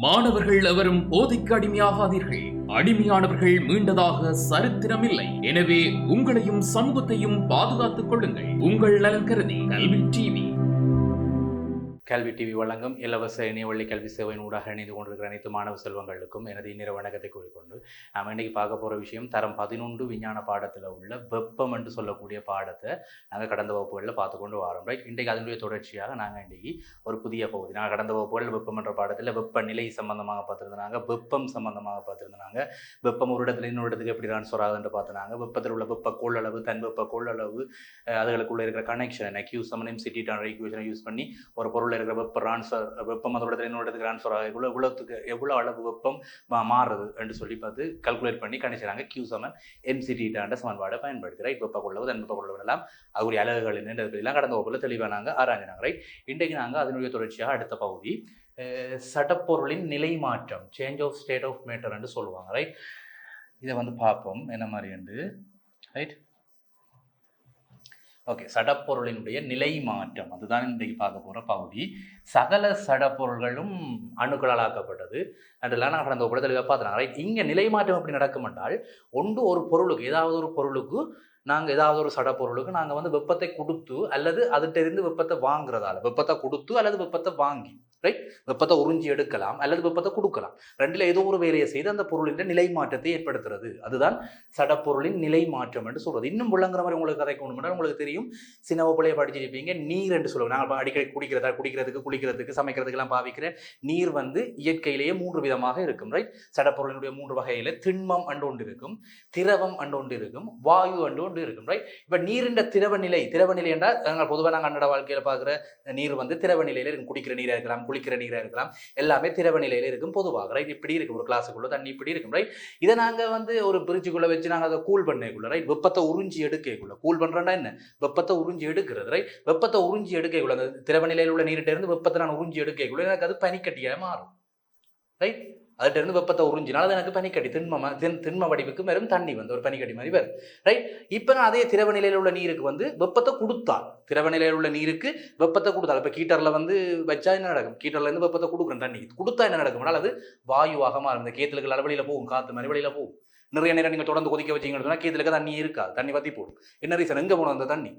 மாணவர்கள் எவரும் போதைக்கு அடிமையாகாதீர்கள். அடிமையானவர்கள் மீண்டதாக சரித்திரமில்லை. எனவே உங்களையும் சமூகத்தையும் பாதுகாத்துக் கொள்ளுங்கள். உங்கள் நலன் கருதி கல்வி டிவி. கல்வி டிவி வழங்கும் இலவச இணையவழி கல்வி சேவையின் ஊடாக இணைந்து கொண்டிருக்கிற அனைத்து மாணவ செல்வங்களுக்கும் எனது இந்நிற வணக்கத்தை கூறிக்கொண்டு நாம் இன்னைக்கு பார்க்க போகிற விஷயம் தரம் பதினொன்று விஞ்ஞான பாடத்தில் உள்ள வெப்பம் என்று சொல்லக்கூடிய பாடத்தை நாங்கள் கடந்த வகுப்புகளில் பார்த்து கொண்டு வரோம். ரைட் இன்றைக்கு அதனுடைய தொடர்ச்சியாக நாங்கள் இன்றைக்கி ஒரு புதிய பகுதி. நாங்கள் கடந்த வகுப்புகளில் வெப்பம் என்ற பாடத்தில் வெப்பநிலை சம்பந்தமாக பார்த்துருந்தாங்க வெப்பம் சம்பந்தமாக பார்த்துருந்தாங்க வெப்பம் ஒரு இடத்துல இன்னொரு இடத்துக்கு எப்படி ட்ரான்ஸ்ஃபர் ஆகுதுன்னு பார்த்துனாங்க வெப்பத்தில் உள்ள வெப்ப கொள்ளளவு தன் வெப்ப கொள்ளளவு அதுகளுக்குள்ளே அதுகளுக்குள்ள இருக்கிற கனெக்ஷன் என்ன? கியூ சமனம் சிட்டி டான் ஈக்குவேஷனை யூஸ் பண்ணி ஒரு பொருளை இருக்கிற வெப்ப ட்ரான்ஸ்ஃபர் வெப்பம் அதோட இடத்துல இன்னொரு இடத்துக்கு ட்ரான்ஸ்ஃபர் ஆக இவ்வளோ இவ்வளோத்துக்கு எவ்வளோ அளவு வெப்பம் மா- என்று சொல்லி பார்த்து கல்குலேட் பண்ணி கணிச்சாங்க கியூ சமன் எம்சிடி சமன்பாடை பயன்படுத்தி ரைட் வெப்ப கொள்ளவு தன் வெப்ப கொள்ளவு எல்லாம் அவருடைய அழகுகள் என்னென்ன எல்லாம் கடந்த வகுப்பில் தெளிவாக நாங்கள் ஆராய்ஞ்சினாங்க ரைட் இன்றைக்கு நாங்கள் அதனுடைய தொடர்ச்சியாக அடுத்த பகுதி சடப்பொருளின் நிலை மாற்றம் change of state of matter என்று சொல்லுவாங்க. ரைட் இதை வந்து பார்ப்போம். என்ன மாதிரி என்று. ரைட் ஓகே சடப்பொருளினுடைய நிலை மாற்றம் அதுதான் இன்றைக்கு பார்க்க போகிற பகுதி. சகல சடப்பொருள்களும் அணுக்களால் ஆக்கப்பட்டது. அதெல்லாம் நான் கடந்த ஒரு தெளிவாக ரைட் இங்கே நிலை மாற்றம் எப்படி நடக்கும் என்றால் ஒன்று ஒரு பொருளுக்கு ஏதாவது ஒரு பொருளுக்கு நாங்கள் ஏதாவது ஒரு சடப்பொருளுக்கு நாங்கள் வந்து வெப்பத்தை கொடுத்து அல்லது அதுகிட்ட இருந்து வெப்பத்தை வாங்குறதால வெப்பத்தை கொடுத்து அல்லது வெப்பத்தை வாங்கி ரைட் வெப்பத்தை உறிஞ்சி எடுக்கலாம் அல்லது வெப்பத்தை கொடுக்கலாம். ரெண்டில் ஏதோ ஒரு வேலையை செய்து அந்த பொருளின் நிலை மாற்றத்தை ஏற்படுத்துறது. அதுதான் சடப்பொருளின் நிலை மாற்றம் என்று சொல்றது. இன்னும் விளங்குற மாதிரி உங்களுக்கு கதை கொண்டு உங்களுக்கு தெரியும். சின்ன பிள்ளைய படிச்சிருப்பீங்க நீர் என்று சொல்லுவாங்க. நாங்கள் அடிக்கடி குடிக்கிறதா? குடிக்கிறதுக்கு குளிக்கிறதுக்கு சமைக்கிறதுக்கெல்லாம் பாவிக்கிற நீர் வந்து இயற்கையிலேயே மூன்று விதமாக இருக்கும். ரைட் சடப்பொருளினுடைய மூன்று வகையில திண்மம் அண்டு ஒன்று இருக்கும் திரவம் அண்டு ஒன்று இருக்கும் வாயு அண்டு ஒன்று இருக்கும் ரைட் இப்போ நீரின் திரவ நிலை திரவ நிலை என்றால் நாங்கள் பொதுவாக நாங்கள் அன்றாட வாழ்க்கையில் பார்க்குற நீர் வந்து திரவ நிலையில் இருக்கும் குடிக்கிற நீராக இருக்கலாம். குளிக்கிற நீராக இருக்கலாம். எல்லாமே திரவ நிலையில் இருக்கும். பொதுவாக ரைட் இப்படி இருக்கும். ஒரு கிளாஸுக்குள்ளே தண்ணி இப்படி இருக்கும் ரைட் இதை நாங்கள் வந்து ஒரு பிரிட்ஜுக்குள்ளே வச்சு நாங்கள் அதை கூல் பண்ணக்குள்ள ரைட் வெப்பத்தை உறிஞ்சி எடுக்கக்குள்ள. கூல் பண்ணுறோன்னா என்ன? வெப்பத்தை உறிஞ்சி எடுக்கிறது ரைட் வெப்பத்தை உறிஞ்சி எடுக்கக்குள்ள அந்த திரவ நிலையில் உள்ள நீர்கிட்ட இருந்து வெப்பத்தை நான் உறிஞ்சி எடுக்கக்குள்ள எனக்கு அது பனிக்கட்டியாக மாறும் ரைட் அதுகிட்ட இருந்து வெப்பத்தை உறிஞ்சினால் அது எனக்கு பனிக்கட்டி திண்ம தின் திண்ம வடிவுக்கு வெறும் தண்ணி வந்து ஒரு பனிக்கட்டி மாதிரி வரும். ரைட் இப்போ நான் அதே திரவ நிலையில் உள்ள நீருக்கு வந்து வெப்பத்தை கொடுத்தால் திரவ நிலையில் உள்ள நீருக்கு வெப்பத்தை கொடுத்தால் இப்போ கீட்டரில் வந்து வச்சா என்ன நடக்கும்? கீட்டரில் இருந்து வெப்பத்தை கொடுக்குறேன் தண்ணி. கொடுத்தா என்ன நடக்கும்னால் அது வாயுவாக மாறும். இந்த கேத்தலுக்கு வெளியில் போகும் காற்று மாதிரி வெளியில் போகும். நிறைய நேரம் நீங்கள் தொடர்ந்து கொதிக்க வச்சீங்கன்னு சொன்னால் கேத்தலுக்கு தண்ணி இருக்காது. தண்ணி வத்தி போடும். என்ன ரீசன் எங்கே போகணும் அந்த தண்ணி?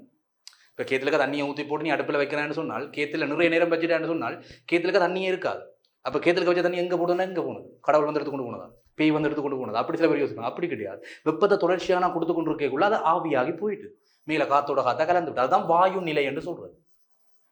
இப்போ கேத்தலுக்கு தண்ணியை ஊற்றி போட்டு நீ அடுப்பில் வைக்கிறேன்னு சொன்னால் கேத்தில் நிறைய நேரம் வச்சுட்டேன்னு சொன்னால் கேத்திலுக்கு தண்ணியே இருக்காது. அப்போ கேத்தலுக்கு வச்ச தண்ணி எங்கே போடுனா எங்கே போனது கடவுள் வந்து எடுத்து கொண்டு போனதா? பேய் வந்து எடுத்து கொண்டு போனது? அப்படி சில பேர் யோசிப்பாங்க. அப்படி கிடையாது. வெப்பத்தை தொடர்ச்சியாக நான் கொடுத்து கொண்டு இருக்கக்குள்ள அது ஆவியாகி போயிட்டு மேலே காத்தோட காத்தா கலந்து விட்டு அதுதான் வாயு நிலை என்று சொல்றது.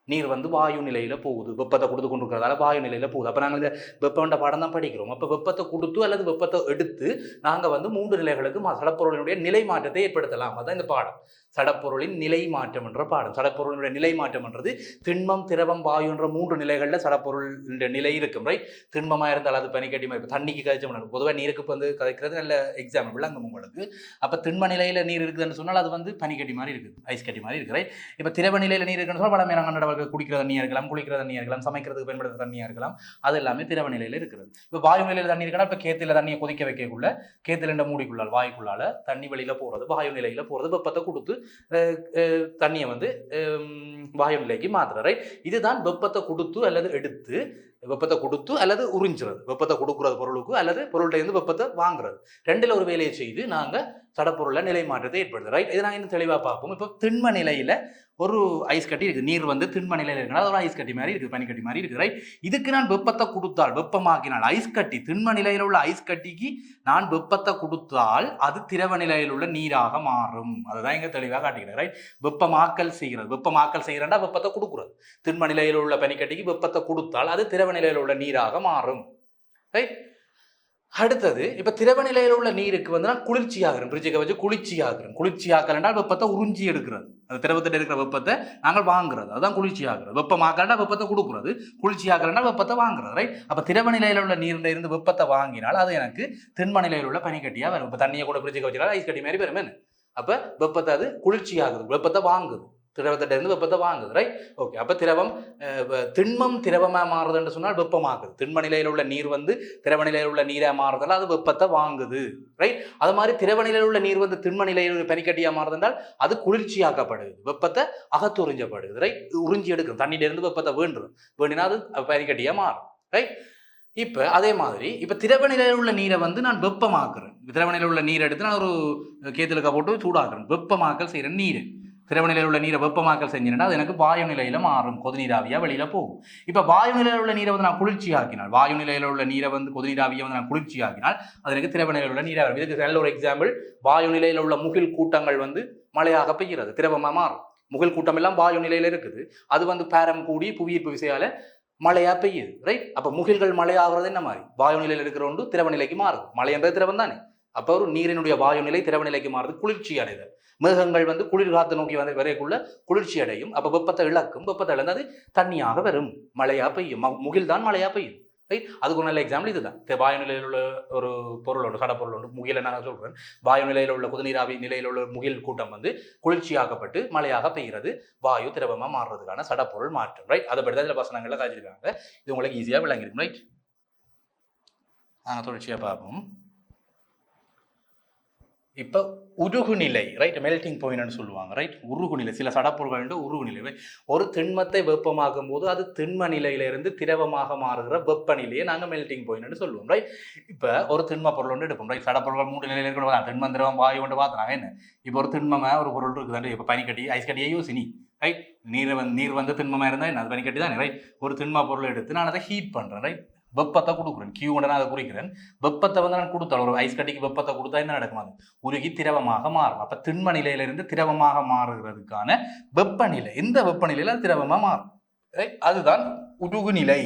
நீர் வந்து வாயு நிலையில போகுது. வெப்பத்தை கொடுத்து கொண்டு இருக்கிறதால வாயு நிலையில போகுது. அப்போ நாங்கள் இந்த வெப்பம்ன்ற பாடம் தான் படிக்கிறோம். அப்போ வெப்பத்தை கொடுத்து அல்லது வெப்பத்தை எடுத்து நாங்கள் வந்து மூன்று நிலைகளுக்கு சடப்பொருளினுடைய நிலை மாற்றத்தை ஏற்படுத்தலாம். அதுதான் இந்த பாடம். சடப்பொருளின் நிலை மாற்றம் என்ற பாடம். சடப்பொருளினுடைய நிலை மாற்றம் என்றது திண்மம் திரவம் வாயு என்ற மூன்று நிலைகளில் சடப்பொருள் நிலை இருக்கும். ரைட் திண்மமாக இருந்தால் அது பனிக்கட்டி மாதிரி இப்போ தண்ணிக்கு கழிச்சோம் பொதுவாக நீருக்கு வந்து கதைக்கிறது நல்ல எக்ஸாம்பிள் அங்கே உங்களுக்கு. அப்போ திண்ம நிலையில் நீர் இருக்குதுன்னு சொன்னால் அது வந்து பனிக்கட்டி மாதிரி இருக்குது. ஐஸ் கட்டி மாதிரி இருக்குது ரைட் இப்போ திரவ நிலையில் நீர் இருக்குன்னு சொன்னால் பல கன்னட குடிக்கிற தண்ணியாக இருக்கலாம் குளிக்கிற தண்ணியாக இருக்கலாம் சமைக்கிறதுக்கு பயன்படுத்துகிற தண்ணியாக இருக்கலாம். அது எல்லாமே திரவ நிலையில் இருக்கிறது இப்போ வாயு நிலையில் தண்ணி இருக்குன்னா இப்போ கேத்தில் தண்ணியை கொதிக்க வைக்கக்குள்ள கேத்தில் மூடிக்குள்ளால் வாய்க்குள்ளால் தண்ணி வெளியில் போகிறது வாயு நிலையில் போகிறது வெப்பத்தை கொடுத்து தண்ணியை வந்து வாயு நிலைக்கு மாத்துற ரைட் இதுதான் வெப்பத்தை கொடுத்து அல்லது எடுத்து வெப்பத்தை கொடுத்து அல்லது உறிஞ்சுறது. வெப்பத்தை கொடுக்குறது பொருளுக்கு அல்லது பொருள்கிட்ட இருந்து வெப்பத்தை வாங்குறது. ரெண்டில் ஒரு வேலையை செய்து நாங்கள் சடப்பொருளில் நிலை மாற்றத்தை ஏற்படுது ரைட் இதை நாங்கள் இன்னும் தெளிவாக பார்ப்போம். இப்போ திண்ம நிலையில் ஒரு ஐஸ் கட்டி இருக்குது நீர் வந்து திண்ம நிலையில் இருக்குன்னா அது ஒரு ஐஸ் கட்டி மாதிரி இருக்குது பனிக்கட்டி மாதிரி இருக்குது ரைட் இதுக்கு நான் வெப்பத்தை கொடுத்தால் வெப்பமாக்கினால் ஐஸ் கட்டி திண்ம நிலையில் உள்ள ஐஸ் கட்டிக்கு நான் வெப்பத்தை கொடுத்தால் அது திரவ நிலையில் உள்ள நீராக மாறும். அதுதான் இங்கே தெளிவாக காட்டுகிறேன் ரைட் வெப்பமாக்கல் செய்கிறது. வெப்பமாக்கல் செய்கிறேன்டா வெப்பத்தை கொடுக்குறது. திண்ம நிலையில் உள்ள பனிக்கட்டிக்கு வெப்பத்தை கொடுத்தால் அது திரவ நிலையில் உள்ள நீராக மாறும். ரைட் அடுத்தது இப்போ திரவ நிலையில் உள்ள நீருக்கு வந்து நான் குளிர்ச்சியாகிறேன் பிரிட்ஜுக்கு வச்சு குளிர்ச்சியாகிறேன் குளிர்ச்சியாக்கலண்டா வெப்பத்தை உறிஞ்சி எடுக்கிறது. அந்த திரவத்தில் இருக்கிற வெப்பத்தை நாங்கள் வாங்குறது. அதுதான் குளிர்ச்சியாகிறது. வெப்பமாக்கலண்டா வெப்பத்தை கொடுக்குறது. குளிர்ச்சியாக்கலண்டா வெப்பத்தை வாங்குறது ரைட் அப்போ திரவ நிலையில் உள்ள நீரில் இருந்து வெப்பத்தை வாங்கினால் அது எனக்கு திண்ம நிலையில் உள்ள பனிக்கட்டியாக வரும். இப்போ தண்ணியை கூட பிரிட்ஜுக்கு வச்சுக்கலாம் ஐஸ் கட்டி மாதிரி வரும் அப்போ வெப்பத்தை அது குளிர்ச்சியாகுது. வெப்பத்தை வாங்குது. திரவத்திட்ட இருந்து வெப்பத்தை வாங்குது ரைட் ஓகே அப்போ திரவம் திண்மம் திரவமாக மாறுதுன்னு சொன்னால் வெப்பமாகுது. திண்ம நிலையில் உள்ள நீர் வந்து திரவ நிலையில் உள்ள நீராக மாறுறதால அது வெப்பத்தை வாங்குது ரைட் அது மாதிரி திரவ நிலையில் உள்ள நீர் வந்து திண்ம நிலையில் பனிக்கட்டியாக மாறுதுன்றால் அது குளிர்ச்சியாக்கப்படுது. வெப்பத்தை அகத்து உறிஞ்சப்படுது ரைட் உறிஞ்சி எடுக்கும். தண்ணியிலேருந்து வெப்பத்தை வேண்டுரும் வேண்டினா அது பனிக்கட்டியாக மாறும் ரைட் இப்போ அதே மாதிரி இப்போ திரவ நிலையில் உள்ள நீரை வந்து நான் வெப்பமாக்குறேன். திரவ நிலையில் உள்ள நீரை எடுத்து நான் ஒரு கேத்தலுக்கா போட்டு சூடாக்குறேன். வெப்பமாக்கல் செய்கிறேன் நீர். திரவநிலையில் உள்ள நீரை வெப்பமாக்கல் செஞ்சேன்னா அது எனக்கு வாயு நிலையில் மாறும் கொதிநீராவியாக வெளியில் போகும். இப்போ வாயு நிலையில் உள்ள நீரை வந்து நான் குளிர்ச்சி ஆக்கினால் வாயு நிலையில் உள்ள நீரை வந்து கொதிநீராவியை வந்து நான் குளிர்ச்சி ஆக்கினால் அது எனக்கு திரவநிலையில் உள்ள நீராக இதுக்கு நல்ல ஒரு எக்ஸாம்பிள் வாயு நிலையில் உள்ள முகில் கூட்டங்கள் வந்து மழையாக பெய்கிறது திரவமாக மாறும். முகில் கூட்டம் எல்லாம் வாயு நிலையில் இருக்குது. அது வந்து பேரம் கூடி புவியீர்ப்பு விசையால் மழையா பெய்யுது ரைட் அப்போ முகில்கள் மழையாகிறது என்ன மாதிரி? வாயு நிலையில் இருக்கிற ஒன்று திரவ நிலைக்கு மாறுது மழை என்றது திரவம் தானே அப்போ ஒரு நீரினுடைய வாயு நிலை திரவ நிலைக்கு மாறுது குளிர்ச்சி அடைதல். மிருகங்கள் வந்து குளிர் காத்து நோக்கி வந்து வரைக்குள்ள குளிர்ச்சி அடையும். அப்போ வெப்பத்தை இழக்கும். வெப்பத்தை இழந்து அது தண்ணியாக வரும். மழையாக பெய்யும். ம- முகில் தான் மழையாக பெய்யும். ரைட் அதுக்கு ஒரு நல்ல எக்ஸாம்பிள் இதுதான். வாயு நிலையில் உள்ள ஒரு பொருள் உண்டு கடப்பொருள் உண்டு. முகிலை நான் சொல்றேன். வாயு நிலையில் உள்ள குதிநீராவி நிலையில் உள்ள முகில் கூட்டம் வந்து குளிர்ச்சியாக்கப்பட்டு மழையாக பெய்கிறது. வாயு திரவமாக மாறுறதுக்கான சடப்பொருள் மாற்றம். ரைட் அதை பற்றி தான் இதில் வசனங்கள்ல காய்ச்சிருக்காங்க இது உங்களுக்கு ஈஸியாக விளங்கிருக்கும் ரைட் நாங்கள் தொடர்ச்சியாக பார்ப்போம். இப்போ உருகுநிலை ரைட் மெல்டிங் பாயிண்ட்னு சொல்லுவாங்க ரைட் உருகுநிலை சில சடப்பொருள்கள் உருகுநிலை ஒரு திண்மத்தை வெப்பமாக்கும் போது அது திண்ம நிலையிலிருந்து திரவமாக மாறுகிற வெப்பநிலையை நாங்கள் மெல்டிங் பாயிண்ட்னு சொல்லுவோம் ரைட் இப்போ ஒரு திண்ம பொருள் ஒன்று எடுப்போம் ரைட் சடப்பொருள்கள் மூன்று நிலையில் இருக்கணும். திண்மம் திரவம் வாயு ஒன்று பார்த்தாங்க என்ன? இப்போ ஒரு திண்மமாக ஒரு பொருள் இருக்குதாண்டு இப்போ பனிக்கட்டி ஐஸ் கட்டியே யோசினி ரைட் நீர் வந்து நீர் வந்து திண்மமாக இருந்தால் என்ன? அது பனிக்கட்டி தானே ரைட் ஒரு திண்ம பொருள் எடுத்து நான் அதை ஹீட் பண்ணுறேன் ரைட் வெப்பத்தை கொடுக்குறேன். கியூ நான் அதை குறிக்கிறேன். வெப்பத்தை வந்து நான் கொடுத்தால் ஒரு ஐஸ் கட்டிக்கு வெப்பத்தை கொடுத்தா என்ன நடக்கும்? உருகி திரவமாக மாறும். அப்போ திண்ம நிலையிலிருந்து திரவமாக மாறுகிறதுக்கான வெப்பநிலை. எந்த வெப்பநிலையில்? திரவமாக மாறும். அதுதான் உருகுநிலை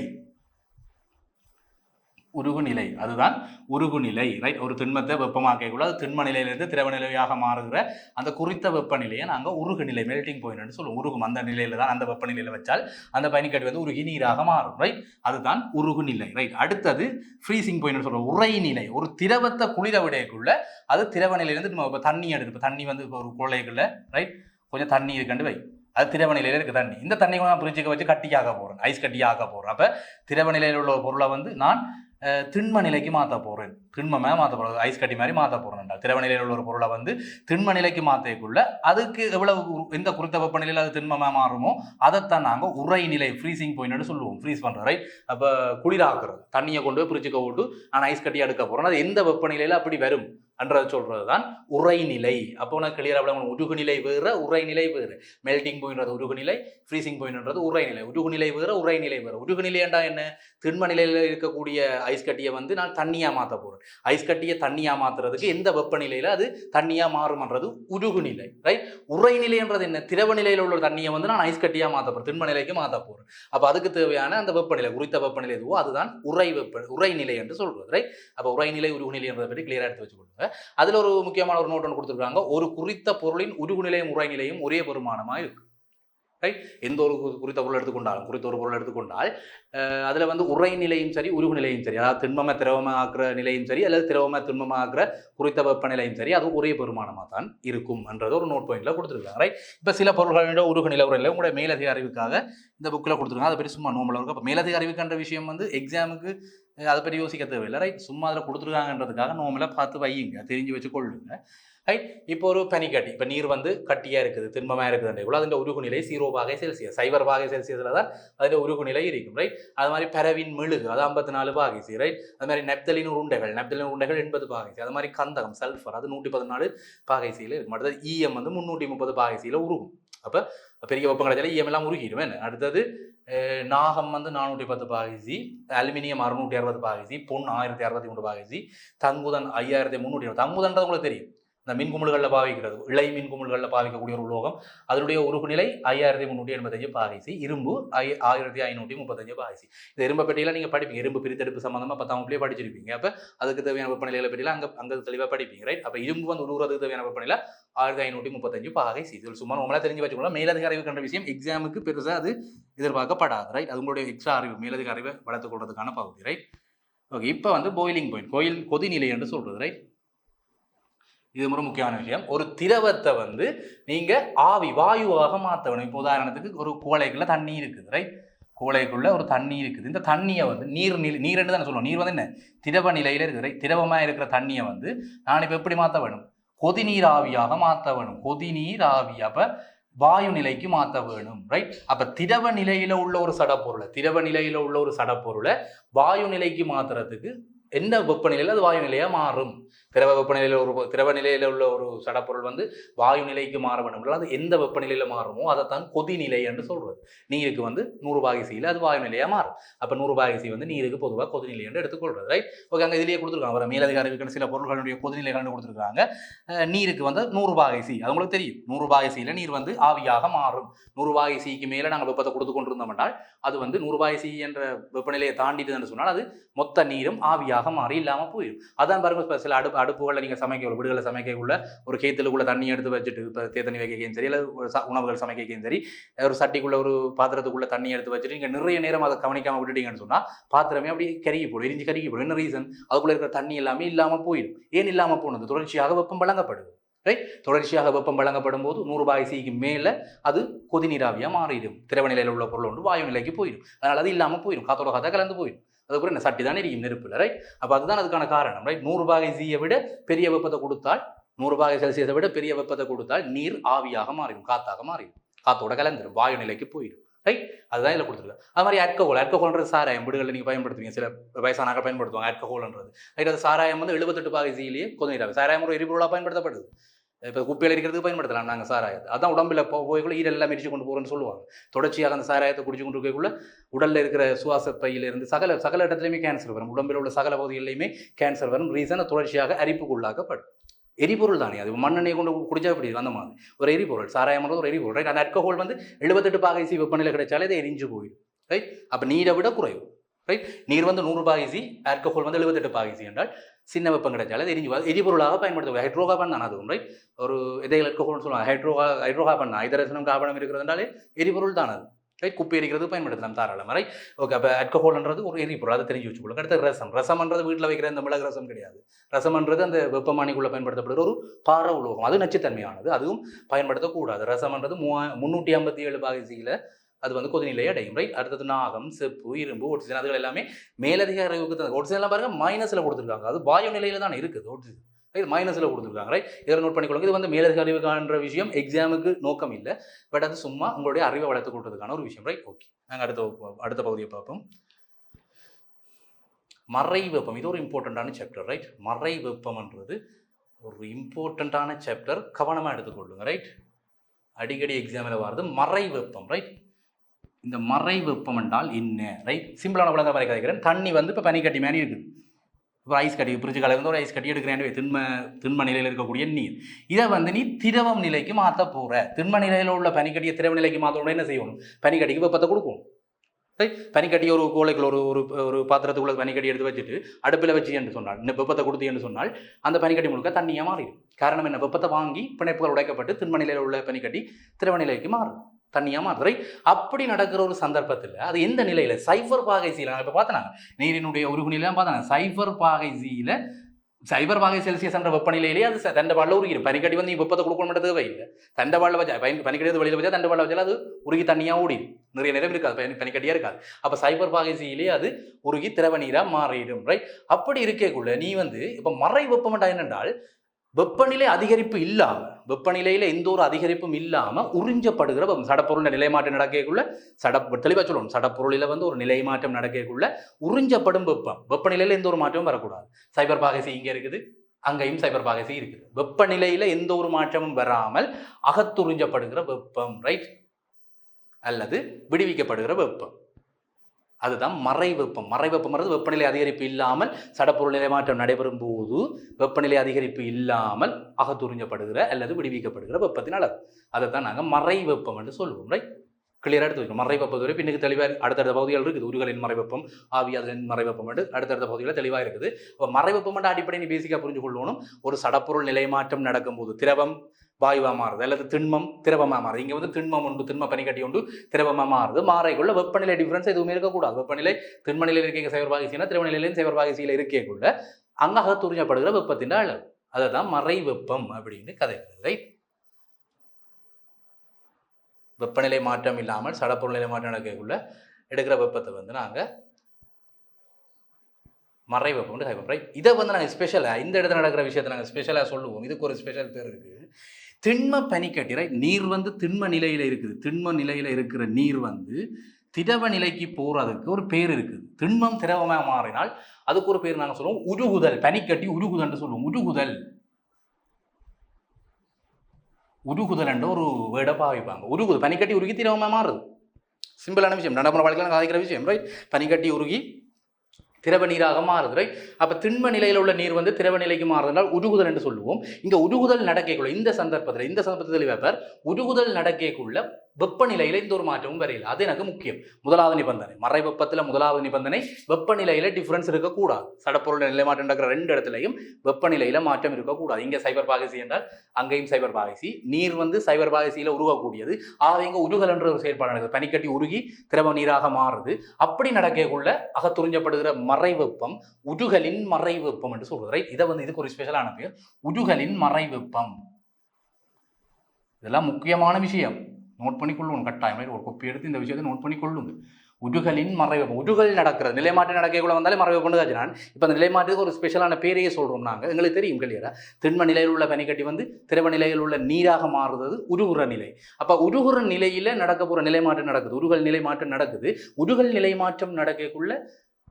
உருகுநிலை. அதுதான் உருகுநிலை ரைட் ஒரு திண்மத்தை வெப்பமாக்கக்குள்ள அது திண்ம நிலையிலிருந்து திரவ நிலையாக மாறுகிற அந்த குறித்த வெப்பநிலையை நாங்கள் உருகுநிலை மெல்டிங் பாயிண்ட்னு சொல்லுவோம். உருகும் அந்த நிலையில தான் அந்த வெப்பநிலையில் வச்சால் அந்த பனிக்கட்டி வந்து உருகி நீராக மாறும் ரைட் அதுதான் உருகுநிலை ரைட் அடுத்தது ஃப்ரீசிங் பாயிண்ட் சொல்றோம் உறைநிலை ஒரு திரவத்தை குளிர விடையக்குள்ள அது திரவ நிலையிலேருந்து நம்ம இப்போ தண்ணி எடுத்து தண்ணி வந்து இப்போ ஒரு குழைக்குள்ள ரைட் கொஞ்சம் தண்ணி இருக்கண்டு வை. அது திரவ நிலையில இருக்க தண்ணி. இந்த தண்ணி நான் பிரிட்ஜுக்கு வச்சு கட்டியாக போகிறேன் ஐஸ் கட்டியாக போகிறேன் அப்போ திரவ நிலையில் உள்ள ஒரு பொருளை வந்து நான் திண்ம நிலைக்கு மாற்ற போறேன். திண்மமே மாற்ற போகிறது ஐஸ் கட்டி மாதிரி மாற்ற போறேன் திரவ நிலையில் உள்ள ஒரு பொருளை வந்து திண்ம நிலைக்கு மாற்றக்குள்ள அதுக்கு எவ்வளவு எந்த குறித்த வெப்பநிலையில் அது திண்மமா மாறுமோ அதைத்தான் உறை நிலை ஃப்ரீசிங் பாயிண்ட்னு சொல்லுவோம். ஃப்ரீஸ் பண்ணுற ரைட் அப்போ குளிராக்குறது தண்ணியை கொண்டு போய் பிரிச்சுக்க விட்டு நான் ஐஸ் கட்டி எடுக்க போகிறோம் அது எந்த வெப்பநிலையில் அப்படி வரும் என்றதை சொல்கிறது தான் உரைநிலை அப்போ உனக்கு கிளியராக உருகுநிலை வேற உரைநிலை வேறு. மெல்டிங் பாயின்றது உருகுநிலை ஃப்ரீசிங் பாயின்றது உறைநிலை உருகுநிலை வேறு உரைநிலை வேறு. உருகுநிலை என்றா என்ன? திண்ம நிலையில் இருக்கக்கூடிய ஐஸ் கட்டியை வந்து நான் தண்ணியாக மாற்ற போகிறேன் ஐஸ் கட்டியை தண்ணியா மாத்துறதுக்கு எந்த வெப்பநிலையில அது தண்ணியா மாறும்ன்றது உருகுநிலை ரைட் உறைநிலைன்றது என்ன? திரவ நிலையில் உள்ள தண்ணியை வந்து நான் ஐஸ் கட்டியா மாற்ற போகிறேன் திண்ம நிலைக்கு மாற்ற போகிறேன் அப்போ அதுக்கு தேவையான அந்த வெப்பநிலை குறித்த வெப்பநிலை எதுவோ அதுதான் உறை வெப்ப உரைநிலை என்று சொல்கிறது ரைட் அப்போ உரைநிலை உருகுநிலைன்றதை பற்றி கிளியராக எடுத்து வச்சுக்கொள்ளுங்க. அதில் ஒரு முக்கியமான ஒரு நோட் ஒன்று கொடுத்துருக்காங்க. ஒரு குறித்த பொருளின் உருகுநிலையும் உறைநிலையும் ஒரே பெருமானமாக இருக்குது ரைட் எந்த ஒரு குறித்த பொருள் எடுத்துக்கொண்டாலும் குறித்த ஒரு பொருள் எடுத்துக்கொண்டால் அதில் வந்து உரை நிலையும் சரி உருகுநிலையும் சரி அதாவது திண்மமாக திரவமாக ஆக்குற நிலையும் சரி அல்லது திரவமாக திண்மமாக ஆக்குற குறித்த வெப்பநிலையும் சரி அது ஒரே பெருமானமாக தான் இருக்கும் என்றது ஒரு நோட் பாயிண்டில் கொடுத்துருக்காங்க. ரைட் இப்போ சில பொருள்களோட உருகுநிலை உரைநிலை உங்களுடைய மேலதிக அறிவுக்காக இந்த புக்கில் கொடுத்துருக்காங்க. அதை பற்றி சும்மா நோம்பல இருக்கும் அப்போ மேலதிக அறிவுக்கின்ற விஷயம் வந்து எக்ஸாமுக்கு அதை பற்றி யோசிக்க தேவையில்லை. ரைட் சும்மா அதில் கொடுத்துருக்காங்கன்றதுக்காக நோம்பல பார்த்து வையுங்க தெரிஞ்சு வச்சு கொள்ளுங்க. ரைட் இப்போ ஒரு பனிக்கட்டி இப்போ நீர் வந்து கட்டியாக இருக்குது திண்மமாக இருக்குது இவ்வளோ அதோட உருகுநிலை சீரோ பாகை செல்சியஸ் சைபர் பாகை செல்சியஸில் தான் அதில் உருகுநிலை இருக்கும் ரைட் அது மாதிரி பரவின் மெழுகு அது ஐம்பத்தி நாலு பாகைசி ரைட் அது மாதிரி நெப்தலின் உருண்டைகள் நெப்தலின் உருண்டைகள் எண்பது பாகைசி அது மாதிரி கந்தகம் சல்ஃபர் அது நூற்றி பதினாலு பாகைசியில் இருக்கும். அடுத்தது ஈஎம் வந்து முந்நூற்றி முப்பது பாகைசியில் உருகும். அப்போ பெரிய வெப்பம் கிடைச்சாலும் ஈஎம் எல்லாம் உருகிடும் என்ன? அடுத்தது நாகம் வந்து நானூற்றி பத்து பாகிசி அலுமினியம் அறுநூற்றி அறுபது பாகிசி பொன் ஆயிரத்தி அறுபத்தி மூணு பாகிசி தங்குதன் ஐயாயிரத்தி முந்நூற்றி தங்குதன்றது உங்களுக்கு தெரியும். இந்த மின்குமிழ்களில் பாவிக்கிறது. இலை மின்குமிழ்களில் பாவிக்கக்கூடிய ஒரு உலோகம். அதனுடைய உருகுநிலை ஐயாயிரத்தி முந்நூற்றி எண்பத்தஞ்சு பாகிசி இரும்பு ஐ ஆயிரத்தி ஐநூற்றி முப்பத்தஞ்சு பாகிசி இந்த இரும்பை பற்றியெல்லாம் நீங்கள் படிப்பீங்க. இரும்பு பிரித்தெடுப்பு சம்மந்தமாக பத்தாம் வகுப்புலேயே படிச்சிருப்பீங்க. அப்போ அதுக்கு தேவையான வெப்பநிலையில பற்றியெல்லாம் அங்கே அங்கே தெளிவாக படிப்பீங்க. ரைட் அப்போ இரும்பு வந்து உருகுறதுக்கு தேவையான வெப்பநிலை ஆயிரத்தி ஐநூற்றி முப்பத்தஞ்சு பாகை இதில் இது சும்மா நம்மளா தெரிஞ்சு வச்சுக்கணும் மேலதிக அறிவு கண்ட விஷயம். எக்ஸாமுக்கு பெருசாக அது எதிர்பார்க்கப்படாது. ரைட் அது உங்களுடைய எக்ஸ்ட்ரா அறிவு. மேலதிக அறிவை வளர்த்துக் கொள்றதுக்கான பகுதி. ரைட் ஓகே இப்போ வந்து பாயிலிங் பாயிண்ட் கோயில் கொதிநிலை என்று சொல்கிறது ரைட் இது ஒரு முக்கியமான விஷயம். ஒரு திரவத்தை வந்து நீங்கள் ஆவி வாயுவாக மாற்றணும் இப்போ உதாரணத்துக்கு ஒரு கோலைக்குள்ளே தண்ணி இருக்குது ரைட் கோலைக்குள்ளே ஒரு தண்ணி இருக்குது. இந்த தண்ணியை வந்து நீர் நிலை நீர்ன்னு தானே சொல்லுவோம். நீர் வந்து என்ன? திரவ நிலையில் இருக்குது ரைட் திரவமாக இருக்கிற தண்ணியை வந்து நான் இப்போ எப்படி மாற்ற வேணும் கொதிநீர் ஆவியாக மாற்ற வேணும் கொதிநீர் ஆவி அப்போ வாயு நிலைக்கு மாற்ற வேணும் ரைட் அப்போ திரவ நிலையில் உள்ள ஒரு சடப்பொருளை திரவ நிலையில் உள்ள ஒரு சடப்பொருளை வாயு நிலைக்கு மாற்றுறதுக்கு என்ன வெப்பநிலையில் அது வாயு நிலையாக மாறும்? திரவ வெப்பநிலையில் ஒரு திரவ நிலையில் உள்ள ஒரு சடப்பொருள் வந்து வாயு நிலைக்கு மாற வேண்டும். இல்லை அது எந்த வெப்பநிலையில் மாறுமோ அதைத்தான் கொதிநிலை என்று சொல்கிறது நீருக்கு வந்து நூறு பாகிசியில் அது வாயு நிலையாக மாறும். அப்போ நூறு பாகிசி வந்து நீருக்கு பொதுவாக கொதிநிலை என்று எடுத்துக்கொள்வது ரைட் ஓகே அங்கே இதிலேயே கொடுத்துருக்காங்க. வர மேலதிகாரிகள் சில பொருட்களுடைய கொதிநிலை கண்டு கொடுத்துருக்காங்க. நீருக்கு வந்து நூறு பாகிசி அது உங்களுக்கு தெரியும். நூறு பாகிசியில் நீர் வந்து ஆவியாக மாறும். நூறு பாகிசிக்கு மேலே நாங்கள் வெப்பத்தை கொடுத்து கொண்டிருந்தோம் என்றால் அது வந்து நூறு பாகிசி என்ற வெப்பநிலையை தாண்டிட்டு சொன்னால் அது மொத்த நீரும் ஆவியாக மாறி இல்லாமல் போயிடும் அதான் பாருங்க இப்போ சில அடுப்பு அடுப்புகளில் நீங்கள் சமைக்க வீடுகளை சமைக்கக்குள்ள ஒரு கேத்துலுக்குள்ள தண்ணி எடுத்து வச்சுட்டு இப்போ தேத்தண்ணி வைக்கையும் சரி இல்லை ஒரு ச- உணவுகள் சமைக்கையும் சரி ஒரு சட்டிக்குள்ள ஒரு பாத்திரத்துக்குள்ள தண்ணி எடுத்து வச்சுட்டு நீங்கள் நிறைய நேரம் அதை கவனிக்காமல் விட்டுட்டீங்கன்னு சொன்னால் பாத்திரமே அப்படியே கருகி போடும் எரிஞ்சு கருகி போடும் என்ன ரீசன் அதுக்குள்ளே இருக்கிற தண்ணி எல்லாமே இல்லாமல் போயிடும். ஏன் இல்லாமல் போனது? தொடர்ச்சியாக வெப்பம் வழங்கப்படுது. ரைட் தொடர்ச்சியாக வெப்பம் வழங்கப்படும் போது நூறு பாய் சிக்கு மேலே அது கொதிநீராவியாக மாறிடும். திரவ நிலையில் உள்ள பொருள் ஒன்று வாயு நிலைக்கு போயிடும். அதனால் அது இல்லாமல் போயிடும். காத்தோட காத்தா கலந்து போயிடும். அதுக்கப்புறம் என்ன சட்டி தானே இருக்கும் நெருப்பில் ரைட் அப்போ அதுதான் அதுக்கான காரணம் ரைட் நூறு பாகை சியை விட பெரிய வெப்பத்தை கொடுத்தால் நூறு பாகை செல்சியஸை விட பெரிய வெப்பத்தை கொடுத்தால் நீர் ஆவியாக மாறிடும் காத்தாக மாறிடும் காத்தோட கலந்துடும் வாயு நிலைக்கு போயிடும் ரைட் அதுதான் இதில் கொடுத்துருக்காங்க. அது மாதிரி ஆல்கஹோல் ஆல்கஹோல்ன்றது சாராயம் வீடுகளில் நீங்கள் பயன்படுத்துவீங்க சில வயசானாக பயன்படுத்துவாங்க ஆல்கஹோல்ன்றது ரைட் அது சாராயம் வந்து எழுபத்தெட்டு பாகை சியிலேயே கொதிநீராக சாராயம் ஒரு எரிபொருளாக பயன்படுத்தப்படுது. இப்போ குப்பையில் இருக்கிறதுக்கு பயன்படுத்தலாம். நாங்கள் சாராயத்தை. அதான் உடம்பில் போ போய்க்குள்ள ஈரெல்லாம் மிரிச்சு கொண்டு போகிறோன்னு சொல்லுவாங்க. தொடர்ச்சியாக அந்த சாராயத்தை குடிச்சு கொண்டு இருக்கக்குள்ள உடலில் இருக்கிற சுவாச பையிலிருந்து சகல சகல இடத்துலையுமே கேன்சர் வரும். உடம்பில் உள்ள சகல பகுதிகளிலையுமே கேன்சர் வரும். ரீசன் தொடர்ச்சியாக அரிப்புக்குள்ளாக்கப்படும். எரிபொருள் தானே. அது மண்ணெண்ணெய் கொண்டு குடிச்சா இப்படி அந்த மாதிரி. ஒரு எரிபொருள். சாராயம்ன்றது ஒரு எரிபொருள். ரைட் அந்த alcohol வந்து எழுபத்தெட்டு பாகைசி வெப்பநிலை கிடைச்சாலே இது எரிஞ்சு போயிடும். ரைட் அப்போ நீரை விட குறைவு. ரைட் நீர் வந்து நூறு ஈஸி ஆல்கஹால் வந்து எழுபத்தெட்டு பாகைசி என்றால் சின்ன வெப்பம் கிடைச்சாலே எரிஞ்சு எரிபொருளாக பயன்படுத்துவோம் ஹைட்ரோகார்பன் தான் அதுவும் ரைட் ஒரு எதைகள் alcoholன்னு சொல்லுவாங்க. ஹைட்ரோ ஹைட்ரோகார்பன் ஐதரசனம் கார்பனம் இருக்கிறதுனாலே எரிபொருள் தான் அது. ரைட் குப்பை எரிக்கிறது பயன்படுத்தலாம் தாராளமாக ரைட் ஓகே அப்போ ஆல்கஹால்ன்றது ஒரு எரிபொருள். அதை தெரிஞ்சு வச்சுக்கொள்ளுங்க. அடுத்து ரசம். ரசம்ன்றது வீட்டில் வைக்கிற இந்த மிளகு ரசம் கிடையாது. ரசம்ன்றது அந்த வெப்பமானிக்குள்ளே பயன்படுத்தப்படுற ஒரு பார உலோகம். அது நச்சுத்தன்மையானது. அதுவும் பயன்படுத்தக்கூடாது. ரசம்ன்றது மூவா முந்நூற்றி ஐம்பத்தி ஏழு பாகிசியில் அது வந்து கொதிநிலையை அடையும் ரைட் அடுத்தது நாகம் செப்பு இரும்பு ஒட்சிஜன் அதுகள் எல்லாமே மேலதிகார அறிவுக்கு தான் எல்லாம் பாருங்க மைனஸில் கொடுத்துருக்காங்க. அது வாயு நிலையில தான் இருக்குது ஒட்சிஜன் இது மைனஸில் கொடுத்துருக்காங்க ரைட் இதை நோட் பண்ணிக்கொள்ளுங்க. இது வந்து மேலதிக அறிவுக்கான விஷயம். எக்ஸாமுக்கு நோக்கம் இல்லை. பட் அது சும்மா உங்களுடைய அறிவை வளர்த்து கொடுத்ததுக்கான ஒரு விஷயம் ரைட் ஓகே நாங்கள் அடுத்த அடுத்த பகுதியை பார்ப்போம். மறை வெப்பம். இது ஒரு இம்பார்ட்டண்ட்டான சாப்டர் ரைட் மறை வெப்பம்ன்றது ஒரு இம்பார்ட்டண்ட்டான சாப்டர் கவனமாக எடுத்துக்கொள்ளுங்க ரைட் அடிக்கடி எக்ஸாமில் வர்றது மறை வெப்பம் ரைட் இந்த மறை வெப்பம் என்றால் என்ன? ரைட் சிம்பிளான உலக வரை கதைக்கிறேன் தண்ணி வந்து இப்போ பனிக்கட்டி மாதிரி இருக்குது. இப்போ ஐஸ் கட்டி பிரிட்ஜு கலந்து ஒரு ஐஸ் கட்டி எடுக்கிறேன். திண்ம திண்ம நிலையில் இருக்கக்கூடிய நீர். இதை வந்து நீ திரவம் நிலைக்கு மாற்ற போகிற திண்ம நிலையில் உள்ள பனிக்கட்டியை திரவ நிலைக்கு மாற்றணும்னா என்ன செய்யணும்? பனிக்கட்டிக்கு வெப்பத்தை கொடுக்கும். பனிக்கட்டி ஒரு கோலைக்குள்ள ஒரு ஒரு ஒரு பாத்திரத்துக்குள்ள பனிக்கட்டி எடுத்து வச்சுட்டு அடுப்பில் வச்சு என்று சொன்னால் இந்த வெப்பத்தை கொடுத்து என்று சொன்னால் அந்த பனிக்கட்டி முழுக்க தண்ணியாக மாறிடும். காரணம் என்ன? வெப்பத்தை வாங்கி பிணைப்புகள் உடைக்கப்பட்டு திண்ம நிலையில் உள்ள பனிக்கட்டி திரவ நிலைக்கு மாறும். தண்ணியாக ஏமாத்துறை அப்படி நடக்கிற ஒரு சந்தர்ப்பத்தில் அது எந்த நிலையில்? சைஃபர் பாகைசியில் நான் இப்போ பார்த்தேன் நீரினுடைய உருகுநிலையும் பார்த்தாங்க சைஃபர் பாகைசியில் சைபர் பாகை செல்சியஸ் என்ற வெப்பநிலையிலே அது ச- தண்டவாளில் உருகிடும் பனிக்கட்டி வந்து நீ வெப்பத்தை கொடுக்க மட்டும் தேவையில்லை. தண்டவாளில் வச்சா பனிக்கடி பனிக்கட்டி வந்து வெளியில் வச்சா தண்டவாளில் வச்சாலும் அது உருகி தண்ணியாக ஓடிடும் நிறைய நேரம் இருக்காது. பனி பனிக்கடியாக இருக்காது. அப்போ சைபர் பாகைசியிலே அது உருகி திரவ நீராக மாறிடும். ரைட் அப்படி இருக்கக்குள்ள நீ வந்து இப்போ மறை வெப்பமண்டா என்னென்றால் வெப்பநிலை அதிகரிப்பு இல்லாமல் வெப்பநிலையில எந்த ஒரு அதிகரிப்பும் இல்லாமல் உறிஞ்சப்படுகிற சடப்பொருள் நிலைமாற்றம் நடக்கக்குள்ள சட தெளிவாக சொல்லணும். சடப்பொருளில் வந்து ஒரு நிலைமாற்றம் நடக்கக்குள்ள உறிஞ்சப்படும் வெப்பம். வெப்பநிலையில எந்த ஒரு மாற்றமும் வரக்கூடாது. சைபர் பாகசி இங்கே இருக்குது அங்கேயும் சைபர் பாகசி இருக்குது. வெப்பநிலையில எந்த ஒரு மாற்றமும் வராமல் அகத்துறிஞ்சப்படுகிற வெப்பம் ரைட் அல்லது விடுவிக்கப்படுகிற வெப்பம். அதுதான் மறை வெப்பம் மறை வெப்பம்ன்றது வெப்பநிலை அதிகரிப்பு இல்லாமல் சடப்பொருள் நிலைமாற்றம் நடைபெறும் போது வெப்பநிலை அதிகரிப்பு இல்லாமல் அகத்துறிஞ்சப்படுகிற அல்லது விடுவிக்கப்படுகிற வெப்பத்தின் அளவு. அதைத்தான் நாங்கள் மறை வெப்பம் என்று சொல்லுவோம் ரைட் கிளியராக எடுத்து வைக்கணும் மறை வெப்பத்துறை பின்னுக்கு தெளிவாக அடுத்தடுத்த பகுதிகள் இருக்குது. உருகளின் மறைவெப்பம் ஆவியாதலின் மறைவெப்பம் என்று அடுத்தடுத்த பகுதிகளில் தெளிவாக இருக்குது. இப்போ மறைவெப்பம் என்ற அடிப்படையை நீ பேசிக்காக புரிஞ்சு கொள்ளணும் ஒரு சடப்பொருள் நிலைமாற்றம் நடக்கும்போது திரவம் வாயுவாக மாறுது. அல்லது திண்மம் திரவமாக மாறுது. இங்கே வந்து திண்மம் உண்டு திண்ம பனிக்கட்டி உண்டு திரவமாக மாறுது. மாறைக்குள்ள வெப்பநிலை டிஃப்ரென்ஸ் எதுவுமே இருக்கக்கூடாது. வெப்பநிலை திண்மநிலையில் இருக்க சைவர்பாகிசினா திரவநிலையிலும் சைவர்பாகிசியில் இருக்கக்குள்ள அங்காக துரிஞ்சப்படுகிற வெப்பத்தின் அளவு. அதை தான் மறை வெப்பம் அப்படின்னு கதைக்கிறது ரைட் வெப்பநிலை மாற்றம் இல்லாமல் சடப்பொருள் நிலை மாற்றம் நடக்கக்குள்ள எடுக்கிற வெப்பத்தை வந்து நாங்கள் மறை வெப்பம்னு ரைட் இதை வந்து நாங்கள் ஸ்பெஷலாக இந்த இடத்துல நடக்கிற விஷயத்தை நாங்கள் ஸ்பெஷலாக சொல்லுவோம். இதுக்கு ஒரு ஸ்பெஷல் பேர் இருக்குது திண்ம பனிக்கட்டி ரைட் நீர் வந்து திண்ம நிலையில இருக்குது. திண்ம நிலையில இருக்கிற நீர் வந்து திரவ நிலைக்கு போறதுக்கு ஒரு பேர் இருக்குது. திண்மம் திரவமாக மாறினால் அதுக்கு ஒரு பேர் நாங்கள் சொல்லுவோம் உருகுதல். பனிக்கட்டி உருகுதல்னு சொல்லுவோம். உருகுதல். உருகுதல் என்ற ஒரு வேர்டை பாவிப்பாங்க. உருகுதல் பனிக்கட்டி உருகி திரவமாக மாறுது. சிம்பிளான விஷயம். நடப்புற வாழ்க்கையில் சாதிக்கிற விஷயம் ரைட் பனிக்கட்டி உருகி திரவ நீராக மாறுதுரை. அப்போ திண்ம நிலையில் உள்ள நீர் வந்து திரவ நிலைக்கு மாறுதனால் உருகுதல் என்று சொல்லுவோம். இங்கே உருகுதல் நடக்கைக்குள்ள இந்த சந்தர்ப்பத்தில் இந்த சந்தர்ப்பத்தில் வெப்பர் உருகுதல் நடக்கைக்குள்ள வெப்பநிலையில இந்த ஒரு மாற்றமும் வரையில அது எனக்கு முக்கியம். முதலாவது நிபந்தனை. மறை வெப்பத்தில் முதலாவது நிபந்தனை வெப்பநிலையில டிஃபரன்ஸ் இருக்கக்கூடாது. சடப்பொருள் நிலை மாற்றம் நடக்கிற ரெண்டு இடத்துலையும் வெப்பநிலையில மாற்றம் இருக்கக்கூடாது. இங்கே சைபர் பாகசி என்றால் அங்கேயும் சைபர் பாகசி நீர் வந்து சைபர் பாகசியில உருகக்கூடியது. ஆக இங்கே உருகல் என்ற ஒரு செயல்பாடு நடக்குது. பனிக்கட்டி உருகி திரவ நீராக மாறுது. அப்படி நடக்கக்குள்ள அகத்துறிஞ்சப்படுகிற மறைவெப்பம் உருகலின் மறைவெப்பம் என்று சொல்றது. ரைட் இதை வந்து இதுக்கு ஒரு ஸ்பெஷலான பேர். உருகலின் மறைவெப்பம். இதெல்லாம் முக்கியமான விஷயம். நோட் பண்ணி கொள்ளுங்க கட்டாயம் ஒரு கொப்பி எடுத்து இந்த விஷயத்தை நோட் பண்ணி கொள்ளுங்க உருகலின் மறைவெப்பம். உருகல் நடக்கிறது. நிலைமாற்றம் நடக்கக்குள்ள வந்தாலே மறைவெப்பம் காட்சி நான் இப்போ அந்த நிலைமாற்றத்துக்கு ஒரு ஸ்பெஷலான பேரையே சொல்கிறோம் நாங்கள் எங்களுக்கு தெரியும் கிளியரா திண்ம நிலையில் உள்ள பனிக்கட்டி வந்து திரவ நிலையில் உள்ள நீராக மாறுறது உருகுற நிலை. அப்போ உருகுற நிலையில் நடக்க போகிற நிலைமாற்றம் நடக்குது. உருகல் நிலை மாற்றம் நடக்குது. உருகல் நிலை மாற்றம் நடக்கக்குள்ள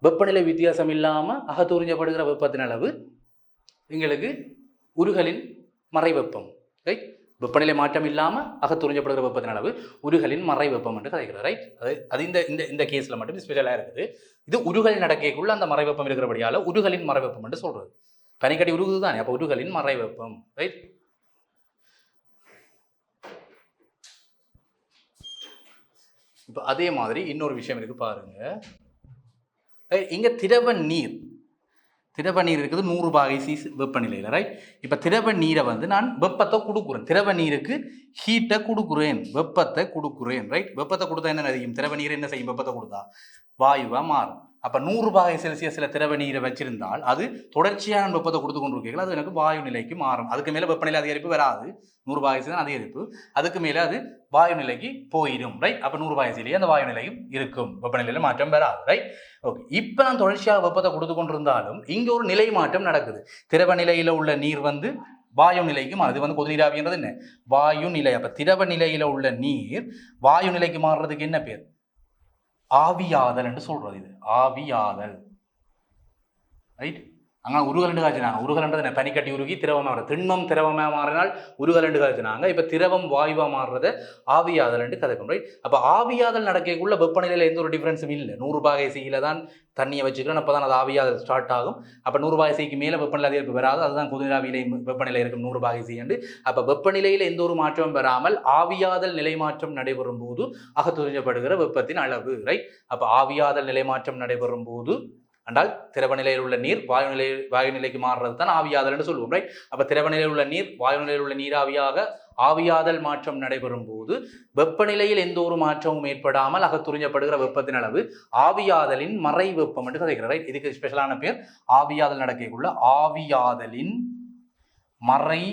வெப்பநிலை வித்தியாசம் இல்லாமல் அகத்துறிஞ்சப்படுகிற வெப்பத்தின் அளவு எங்களுக்கு உருகலின் மறைவெப்பம் ரைட் வெப்பநிலை மாற்றம் இல்லாமல் அகத்துறிஞ்சப்படுகிற வெப்பத்தின் அளவு உருகலின் மறை வெப்பம் என்று கதைக்கிறது ரைட் அது அது இந்த இந்த இந்த கேஸில் மட்டும் ஸ்பெஷலாக இருக்குது. இது உருகல் நடக்கைக்குள்ள அந்த மறை வெப்பம் இருக்கிறபடியால உருகலின் மறை வெப்பம் என்று சொல்கிறது பனிக்கட்டி உருகுது தானே அப்போ உருகலின் மறை வெப்பம் ரைட் இப்போ அதே மாதிரி இன்னொரு விஷயம் இருக்கு பாருங்கள் இங்கே திரவ நீர். திரவ நீர் இருக்குது நூறு பாகை சி வெப்பநிலையில் ரைட் இப்போ திரவ நீரை வந்து நான் வெப்பத்தை கொடுக்குறேன். திரவ நீருக்கு ஹீட்டை கொடுக்குறேன். வெப்பத்தை கொடுக்குறேன் ரைட் வெப்பத்தை கொடுத்தா என்ன அதிகம்? திரவ நீர் என்ன செய்யும்? வெப்பத்தை கொடுத்தா வாயுவாக மாறும். அப்போ நூறு பாகை செல்சியஸில் திரவ நீரை வச்சிருந்தால் அது தொடர்ச்சியான வெப்பத்தை கொடுத்து கொண்டிருக்கீங்களா அது எனக்கு வாயு நிலைக்கு மாறும். அதுக்கு மேலே வெப்பநிலை அதிகரிப்பு வராது. நூறு பாகை தான் அதிகரிப்பு. அதுக்கு மேலே அது வாயு நிலைக்கு போயிடும். ரைட் அப்போ நூறு பாகசிலேயே அந்த வாயு நிலையும் இருக்கும். வெப்பநிலையில் மாற்றம் வராது. ரைட் ஓகே இப்போ நான் தொடர்ச்சியாக வெப்பத்தை கொடுத்து கொண்டிருந்தாலும் இங்கே ஒரு நிலை மாற்றம் நடக்குது. திரவ நிலையில் உள்ள நீர் வந்து வாயு நிலைக்கு மாறுது வந்து கொதிநீராவின்றது என்ன? வாயு நிலை. அப்போ திரவ நிலையில் உள்ள நீர் வாயு நிலைக்கு மாறுறதுக்கு என்ன பேர்? ஆவியாதல் என்று சொல்றது இது. ஆவியாதல். ரைட் அங்கே உருகலண்டு காய்ச்சினாங்க. உருகலன்றது என்ன பனிக்கட்டி உருகி திரவமாக மாறுறது திண்மம் திரவமாக மாறினால் உருகலண்டு காய்ச்சினாங்க. இப்போ திரவம் வாயுவாக மாறுறத ஆவியாதலண்டு கதைக்கும். ரைட் அப்போ ஆவியாதல் நடக்கக்குள்ள வெப்பநிலையில் எந்த ஒரு டிஃப்ரென்ஸும் இல்லை. நூறு பாகை தான் தண்ணியை வச்சுக்கிறோம். அப்போ தான் அது ஆவியாதல் ஸ்டார்ட் ஆகும். அப்போ நூறு பாகை சிக்கு மேலே வெப்பநிலை அதிகரிப்பு வராது. அதுதான் குதிராவிலை வெப்பநிலை இருக்கும் நூறு பாகை சி அப்போ வெப்பநிலையில் எந்த ஒரு மாற்றமும் பெறாமல் ஆவியாதல் நிலை மாற்றம் நடைபெறும் போது அகத்துறிஞ்சப்படுகிற வெப்பத்தின் அளவு. ரைட் அப்போ ஆவியாதல் நிலை மாற்றம் நடைபெறும் போது என்றால் திரவ நிலையில் உள்ள நீர் வாயு நிலை வாயு நிலைக்கு மாறுறது தான் ஆவியாதல் என்று சொல்லுவோம் ரைட் அப்போ திரவ நிலையில் உள்ள நீர் வாயு நிலையில் உள்ள நீராவியாக ஆவியாதல் மாற்றம் நடைபெறும் போது வெப்பநிலையில் எந்த ஒரு மாற்றமும் ஏற்படாமல் அகத்துறிஞ்சப்படுகிற வெப்பத்தின் அளவு ஆவியாதலின் மறை வெப்பம் என்று கதைக்கிறார் ரைட் இதுக்கு ஸ்பெஷலான பேர் ஆவியாதல் நடக்கக்குள்ள ஆவியாதலின் மறை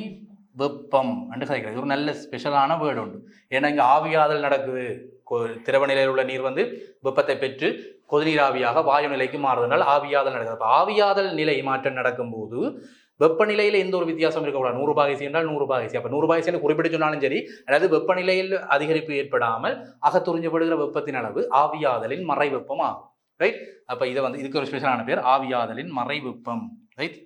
வெப்பம் என்று கதைக்கிறது இது ஒரு நல்ல ஸ்பெஷலான வேர்டு உண்டு. ஏன்னா இங்கே ஆவியாதல் நடக்குது. திரவ நிலையில் உள்ள நீர் வந்து வெப்பத்தை பெற்று கொதிநீராவியாக வாயு நிலைக்கு மாறுதனால் ஆவியாதல் நடக்குது. அப்போ ஆவியாதல் நிலை மாற்றம் நடக்கும்போது வெப்பநிலையில் எந்த ஒரு வித்தியாசம் இருக்கக்கூடாது நூறு பாகைசி என்றால் நூறு பாகைசி அப்போ நூறு பாகைசின்னு குறிப்பிட்டு சொன்னாலும் சரி அதாவது வெப்பநிலையில் அதிகரிப்பு ஏற்படாமல் அகத்துறிஞ்சப்படுகிற வெப்பத்தின் அளவு ஆவியாதலின் மறை வெப்பம் ஆகும். ரைட் அப்போ இதை வந்து இதுக்கு ஒரு ஸ்பெஷலான பேர் ஆவியாதலின் மறை வெப்பம் ரைட்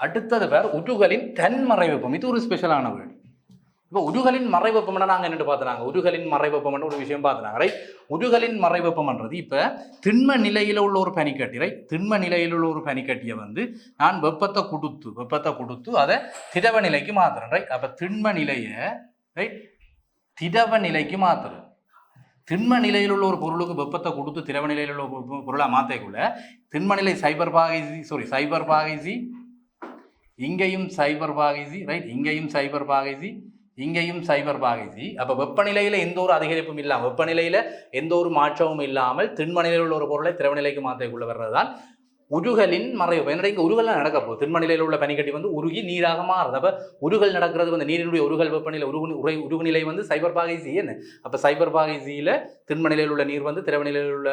அடுத்தது பேர் உருகலின் தன்மறை வெப்பம் இது ஒரு ஸ்பெஷலான வேர்டு இப்போ உருகலின் மறை என்ன நாங்கள் என்னட்டு பார்த்துனாங்க உருகலின் மறை வெப்பம்னு ஒரு விஷயம் பார்த்துனாங்க ரைட் உருகலின் மறைவெப்பம்ன்றது இப்போ திண்ம நிலையில் உள்ள ஒரு பனிக்கட்டி ரைட் திண்ம நிலையில் உள்ள ஒரு பனிக்கட்டியை வந்து நான் வெப்பத்தை கொடுத்து வெப்பத்தை கொடுத்து அதை திடவ நிலைக்கு மாத்துறேன் ரைட் அப்போ திண்ம நிலையை ரைட் திடவ நிலைக்கு மாத்துறேன். திண்ம நிலையில் உள்ள ஒரு பொருளுக்கு வெப்பத்தை கொடுத்து திரவ நிலையில் உள்ள பொருளாக மாற்றக்குள்ள திண்ம நிலை சைபர் பாகைசி சாரி சைபர் பாகைசி இங்கேயும் சைபர் பாகைசி ரைட் இங்கேயும் சைபர் பாகைசி இங்கேயும் சைபர் பாகைசி அப்போ வெப்பநிலையில் எந்த ஒரு அதிகரிப்பும் இல்லாமல் வெப்பநிலையில் எந்த ஒரு மாற்றமும் இல்லாமல் திண்மநிலையில் உள்ள ஒரு பொருளை திரவநிலைக்கு மாற்றக்குள்ள வர்றது தான் உருகலின் மறைவு. என்னடா இங்கே உருகல்லாம் நடக்க போகுது. திண்ம உள்ள பனிக்கட்டி வந்து உருகி நீராக மாறுது. அப்போ உருகல் நடக்கிறது வந்து நீரினுடைய உருகல் வெப்பநிலை உருகு உரை உருகுநிலை வந்து சைபர் பாகைசி என்ன? அப்போ சைபர் பாகைசியில் திண்ம உள்ள நீர் வந்து திரவநிலையில் உள்ள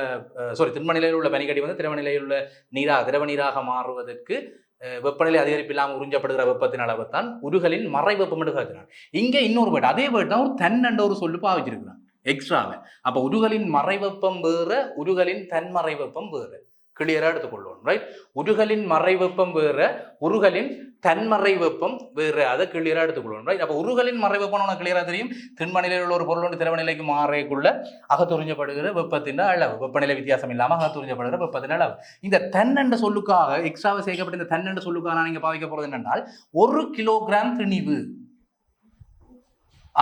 சாரி திண்ம உள்ள பனிக்கட்டி வந்து திரவநிலையில் உள்ள நீராக திரவ நீராக மாறுவதற்கு வெப்பநிலை அதிகரிப்பு இல்லாமல் உறிஞ்சப்படுகிற வெப்பத்தின் அளவு தான் உருகலின் மறை வெப்பம் என்று இங்கே இன்னொரு வேர்டு அதே வேர்டு தான் ஒரு தன்னண்ட ஒரு சொல்லு பாவிச்சிருக்கிறான் எக்ஸ்ட்ராவை அப்போ உருகலின் மறை வெப்பம் வேறு உருகலின் தன்மறை வெப்பம் வேறு. கிளியராக எடுத்துக்கொள்வோம் ரைட் உருகலின் மறை வெப்பம் வேற உருகலின் தன்மறை வெப்பம் வேற அதை கிளியராக எடுத்துக்கொள்வோம் ரைட் அப்போ உருகலின் மறை வெப்பம் உனக்கு கிளியராக தெரியும்? திண்மநிலையில் உள்ள ஒரு பொருள் ஒன்று திரவநிலைக்கு மாறைக்குள்ள அகத்துறிஞ்சப்படுகிற வெப்பத்தின் அளவு. வெப்பநிலை வித்தியாசம் இல்லாமல் அகத்துறிஞ்சப்படுகிற வெப்பத்தின் அளவு. இந்த தன்னென்ற சொல்லுக்காக எக்ஸ்ட்ராவை சேர்க்கப்பட்ட இந்த தன்னென்ற சொல்லுக்காக நான் இங்கே பாவிக்க போகிறது என்னென்னால் ஒரு கிலோகிராம் திணிவு.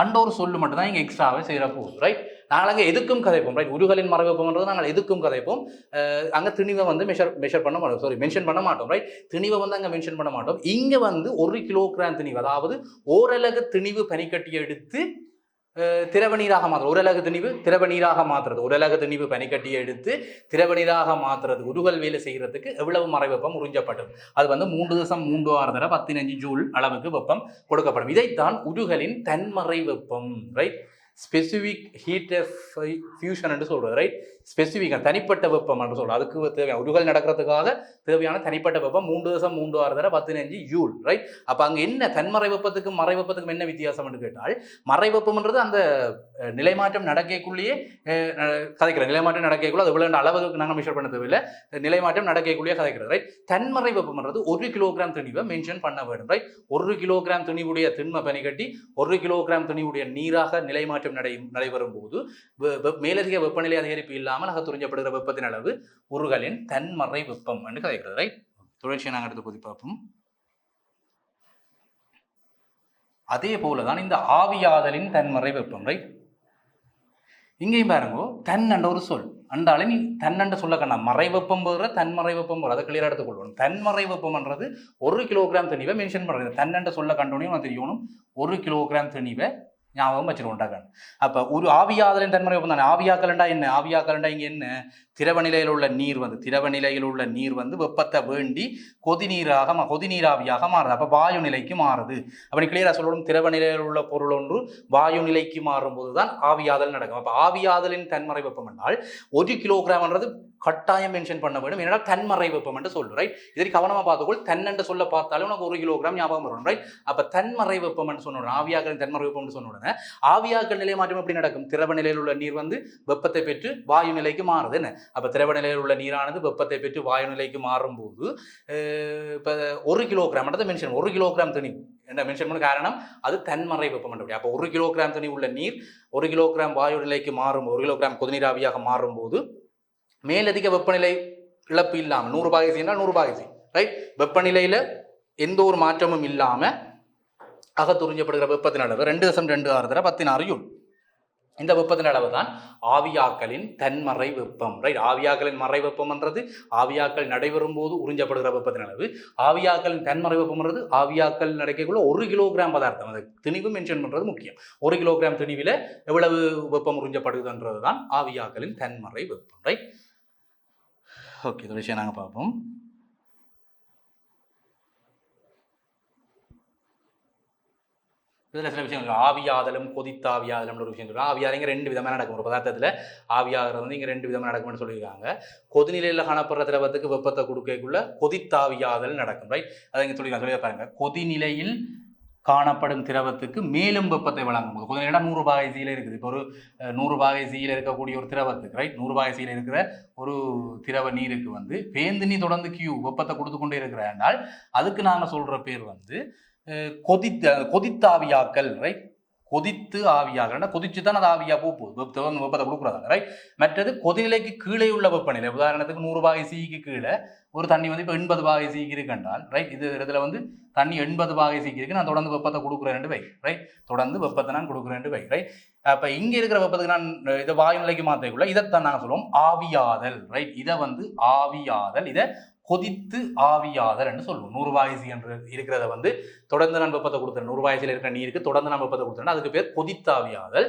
அண்ட ஒரு சொல்லு மட்டும்தான் இங்கே எக்ஸ்ட்ராவை செய்கிற போகுது ரைட் நாங்கள் அங்கே எதுக்கும் கதைப்போம்? ரைட் உருகலின் மறைவப்பம்ன்றது நாங்கள் எதுக்கும் கதைப்போம்? அங்கே திணிவை வந்து மெஷர் மெஷர் பண்ண மாட்டோம். சாரி மென்ஷன் பண்ண மாட்டோம். ரைட் திணிவை வந்து அங்கே மென்ஷன் பண்ண மாட்டோம். இங்கே வந்து ஒரு கிலோகிராம் திணிவு அதாவது ஓரலகு திணிவு பனிக்கட்டி எடுத்து திரவ நீராக மாற்றுறது உரலக திணிவு திரவ நீராக மாற்றுறது உரலக திணிவு பனிக்கட்டியை எடுத்து திரவ நீராக மாற்றுறது உருகல் வேலை செய்கிறதுக்கு எவ்வளவு மறை வெப்பம் உறிஞ்சப்படும்? அது வந்து மூன்று தசம் மூன்று ஆறு தடவை பதினஞ்சு ஜூல் அளவுக்கு வெப்பம் கொடுக்கப்படும். இதைத்தான் உருகலின் தன்மறை வெப்பம். ரைட் ஸ்பெசிஃபிக் ஹீட் ஃபியூஷன் என்று சொல்கிறது ரைட் ஸ்பெசிஃபிக்காக தனிப்பட்ட வெப்பம் என்று சொல்கிறோம் அதுக்கு தேவையான உருகல் நடக்கிறதுக்காக தேவையான தனிப்பட்ட வெப்பம் மூன்று தசம் மூன்று ஆறு தடவை பதினஞ்சு ஜூல் ரைட் அப்போ அங்கே என்ன தன்மறை வெப்பத்துக்கும் மறை வெப்பத்துக்கும் என்ன வித்தியாசம் என்று கேட்டால் மறை வெப்பம்ன்றது அந்த நிலைமாற்றம் நடக்கக்குள்ளேயே கதைக்கிறது. நிலைமாற்றம் நடக்கக்குள்ள அது இவ்வளோ அளவுக்கு நாங்கள் மெஷர் பண்ண தேவையில்லை. நிலைமாற்றம் நடக்கக்குள்ளேயே கதைக்கிறது ரைட் தன்மறை வெப்பம்ன்றது ஒரு கிலோகிராம் துணிவை மென்ஷன் பண்ண வேண்டும் ரைட் ஒரு கிலோகிராம் துணிவுடைய திண்ம பனி கட்டி ஒரு கிலோகிராம் துணிவுடைய நீராக நிலைமாற்றம் நடை நடைபெறும் போது வெ- மேலதிக வெப்பநிலை அதிகரிப்பு இல்லாமல் அகத்துறிஞ்சப்படுகிற வெப்பத்தின் அளவு உருகலின் தன்மறை வெப்பம் என்று கதைக்கிறது. ரைட் தொடர்ச்சியை நாங்கள் எடுத்து போதி பார்ப்போம். அதே போல தான் இந்த ஆவியாதலின் தன்மறை வெப்பம். ரைட் இங்கேயும் பாருங்க தன் என்ற ஒரு சொல். அண்டாலே நீ தன்னண்ட சொல்ல கண்ணா மறை வெப்பம் போகிற தன்மறை வெப்பம் போகிற அதை கிளியராக எடுத்துக்கொள்ளணும் தன்மறை வெப்பம்ன்றது ஒரு கிலோகிராம் திணிவை மென்ஷன் பண்ணுறது தன்னண்ட சொல்ல கண்டோனையும் நான் தெரியணும் ஒரு கிலோகிராம் திணிவை ஞாபகம் வச்சுருவோண்டாக்கணும் அப்போ ஒரு ஆவியாதலின் தன்மறை வெப்பம் ஆவியாக்கலண்டா என்ன? ஆவியாக்கலண்டா இங்கே என்ன? திரவ நிலையில் உள்ள நீர் வந்து திரவ நிலையில் உள்ள நீர் வந்து வெப்பத்தை வேண்டி கொதிநீராக கொதிநீராவியாக மாறுது. அப்போ வாயு நிலைக்கு மாறுது அப்படி கிளியராக சொல்லணும்? திரவ நிலையில் உள்ள பொருள் ஒன்று வாயு நிலைக்கு மாறும்போது தான் ஆவியாதல் நடக்கும். அப்போ ஆவியாதலின் தன்மறை வெப்பம் என்றால் ஒரு கிலோகிராம்ன்றது கட்டாயம் மென்ஷன் பண்ண வேண்டும். ஏன்னா தன்மறை வெப்பம் என்று சொல்லு ரைட் இதை கவனமாக பார்த்துக்கொள். தன்னென்று சொல்ல பார்த்தாலும் உனக்கு ஒரு கிலோகிராம் ஞாபகம் வரும் ரைட் அப்போ தன்மறை வெப்பம் என்று சொன்ன ஆவியாகலின் தன்மறை வெப்பம் சொன்ன உடனே நிலை மாற்றம் எப்படி நடக்கும்? திரவ நிலையில் உள்ள நீர் வந்து வெப்பத்தை பெற்று வாயு நிலைக்கு மாறுது என்ன? அப்போ திரவ நிலையில் உள்ள நீரானது வெப்பத்தை பெற்று வாயு நிலைக்கு மாறும்போது இப்போ ஒரு கிலோகிராம் மென்ஷன் ஒரு கிலோகிராம் துணி என்ன மென்ஷன் பண்ண காரணம்? அது தன்மறை வெப்பம் என்று அப்போ ஒரு கிலோகிராம் தனி உள்ள நீர் ஒரு கிலோகிராம் வாயு நிலைக்கு மாறும் ஒரு கிலோகிராம் கொதிநீராவியாக மாறும்போது மேலதிக வெப்பநிலை இழப்பு இல்லாமல் நூறு பாகைசின்னா நூறு பாகைசி ரைட் வெப்பநிலையில் எந்த ஒரு மாற்றமும் இல்லாமல் அகத்துறிஞ்சப்படுகிற வெப்பத்தின் அளவு ரெண்டு தசம் ரெண்டு ஆறு தர பத்தினாறு யூல். இந்த வெப்பத்தின் அளவு தான் ஆவியாக்களின் தன்மறை வெப்பம். ரைட் ஆவியாக்களின் மறை வெப்பம்ன்றது ஆவியாக்கள் நடைபெறும் போது உறிஞ்சப்படுகிற வெப்பத்தின் அளவு ஆவியாக்களின் தன்மறை வெப்பம்ன்றது ஆவியாக்கள் நடக்கக்குள்ள ஒரு கிலோகிராம் பதார்த்தம். அது திணிவு மென்ஷன் பண்ணுறது முக்கியம். ஒரு கிலோகிராம் திணிவில் எவ்வளவு வெப்பம் உறிஞ்சப்படுதுன்றது தான் ஆவியாக்களின் தன்மறை வெப்பம். ரைட் ஓகே இந்த விஷயம் நாங்கள் பார்ப்போம். இதில் சில விஷயங்கள் ஆவியாதலும் கொதித்தாவியாதலும் ஒரு விஷயம் இருக்கு ஆவியாதல் இங்கே ரெண்டு விதமாக நடக்கும். ஒரு பதார்த்தத்தில் ஆவியாகிறது வந்து இங்கே ரெண்டு விதமாக நடக்கும்னு சொல்லியிருக்காங்க. கொதிநிலையில் காணப்படுற திரவத்துக்கு வெப்பத்தை கொடுக்கக்குள்ள கொதித்தாவியாதல் நடக்கும். ரைட் அதை இங்கே சொல்லியிருக்காங்க. சொல்லி பாருங்க. கொதிநிலையில் காணப்படும் திரவத்துக்கு மேலும் வெப்பத்தை வழங்கும். போது கொதிநிலை நூறு பாகை சீல இருக்குது. இப்போ ஒரு நூறு பாகை சீல இருக்கக்கூடிய ஒரு திரவத்துக்கு ரைட் நூறு பாகை சீல இருக்கிற ஒரு திரவ நீருக்கு வந்து பேந்து நீ தொடர்ந்து கியூ வெப்பத்தை கொடுத்து கொண்டே இருக்கிறாண்டால் அதுக்கு நாங்கள் சொல்கிற பேர் வந்து கொதித்த கொதித்த ஆவியாக்கல் ரைட் கொதித்து ஆவியாகல் கொதிச்சு தான் அது ஆவியா போக போகுது. வெப்பத்தை வந்து வெப்பத்தை கொடுக்குறாங்க ரைட் மற்றது கொதிநிலைக்கு கீழே உள்ள வெப்பநிலை. உதாரணத்துக்கு நூறு பாகை சிக்கு கீழே ஒரு தண்ணி வந்து இப்போ எண்பது பாகை சிக்கு இருக்குன்றால் ரைட் இது இதில் வந்து தண்ணி எண்பது பாகை சிக்கு இருக்கு. நான் தொடர்ந்து வெப்பத்தை கொடுக்குறேன் வை ரைட் தொடர்ந்து வெப்பத்தை நான் கொடுக்குறேன் வை ரைட் அப்போ இங்கே இருக்கிற வெப்பத்துக்கு நான் இதை வாயு நிலைக்கு மாற்றக்குள்ள இதைத்தான் நாங்கள் சொல்லுவோம் ஆவியாதல் ரைட் இதை வந்து ஆவியாதல் இதை கொதித்து ஆவியாதல் என்று சொல்லுவோம் நூறு வாயசி என்று இருக்கிறத வந்து தொடர்ந்து நான் பத்தை கொடுத்துறேன் நூறு வாயசியில் இருக்கிற நீருக்கு தொடர்ந்து நம்ப வெப்பத்தை கொடுத்துறேன் அதுக்கு பேர் கொதித்தாவியாதல் ஆவியாதல்.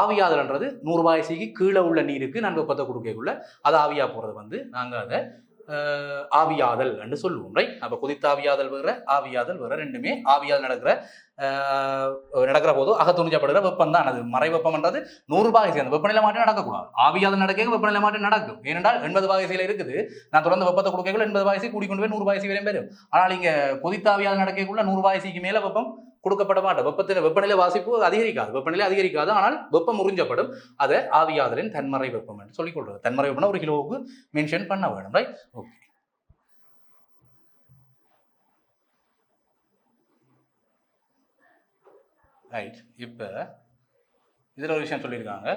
ஆவியாதல்ன்றது நூறு வாயசிக்கு கீழே உள்ள நீருக்கு நான் வெப்பத்தை கொடுக்கக்குள்ள அது ஆவியா போகிறது வந்து நாங்கள் அதை ஆவியாதல் என்று சொல்லுவோம். ரைட் அப்போ கொதித்தாவியாதல் வேற ஆவியாதல் வேற ரெண்டுமே ஆவியாதல் நடக்கிற நடக்கிற போது அகத்துணிஞ்சப்படுகிற வெப்பம் தான் அது மறை வெப்பம்ன்றது நூறு பாகை அந்த வெப்பநிலை மாற்றம் நடக்கக்கூடாது. ஆவியாதல் நடக்க வெப்பநிலை மாற்றம் நடக்கும். ஏனென்றால் எண்பது பாகைசியில் இருக்குது. நான் தொடர்ந்து வெப்பத்தை கொடுக்கக்குள்ள எண்பது பாகசி கூடிக்கொண்டு போய் நூறு பாகசி வரையும் பெறும். ஆனால் இங்கே கொதித்தாவியாதல் நடக்கக்குள்ள நூறு பாகசிக்கு மேலே வெப்பம் கொடுக்கப்பட மாட்டோம் வெப்பத்தின் வெப்பநிலை வாசிப்பு அதிகரிக்காது. வெப்பநிலை அதிகரிக்காது. ஆனால் வெப்பம் உறிஞ்சப்படும். அதை ஆவியாதலின் தன்மறை வெப்பம் என்று சொல்லிக் கொள்வது. தன்மறை வெப்பம்னா ஒரு கிலோவுக்கு மென்ஷன் பண்ண வேணும். ரைட் ஓகே ரைட் இப்போ இதில் ஒரு விஷயம் சொல்லியிருக்காங்க.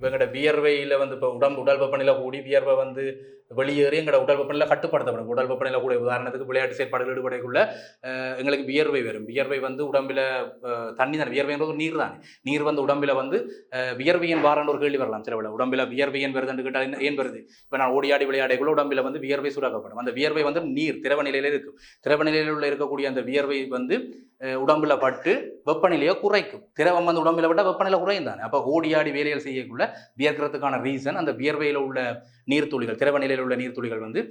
இப்போ வியர்வையில் வந்து இப்போ உடம்பு உடல் வெப்பநிலை கூடி வியர்வை வந்து வெளியேறி எங்களோட உடல் வெப்பநிலை கட்டுப்படுத்தப்படும். உடல் வெப்பநிலை கூட உதாரணத்துக்கு விளையாட்டு செயற்பாடுகள் ஈடுபடக்குள்ள எங்களுக்கு வியர்வை வரும். வியர்வை வந்து உடம்பில் தண்ணி தானே வியர்வைன்றது ஒரு நீர் தானே. நீர் வந்து உடம்பில் வந்து வியர்வையின் வாரன்னு ஒரு கேள்வி வரலாம் சில விட உடம்பில் வியர்வையன் வருதுன்னு கேட்டால் என்ன ஏன் வருது? இப்போ நான் ஓடியாடி விளையாடக்குள்ள உடம்பில் வந்து வியர்வை சூடாக்கப்படும். அந்த வியர்வை வந்து நீர் திரவ நிலையில் இருக்கும். திரவ நிலையில் உள்ள இருக்கக்கூடிய அந்த வியர்வை வந்து உடம்புல பட்டு வெப்பநிலையை குறைக்கும். திரவம் வந்து உடம்புல விட வெப்பநிலை குறையும் தானே அப்போ ஓடியாடி வேலைகள் செய்யக்குள்ள வியர்க்கிறதுக்கான ரீசன் அந்த வியர்வையில் உள்ள நீர்த்துளிகள் திரவ நிலையில் உள்ள நீர்த்துளிகள் வந்து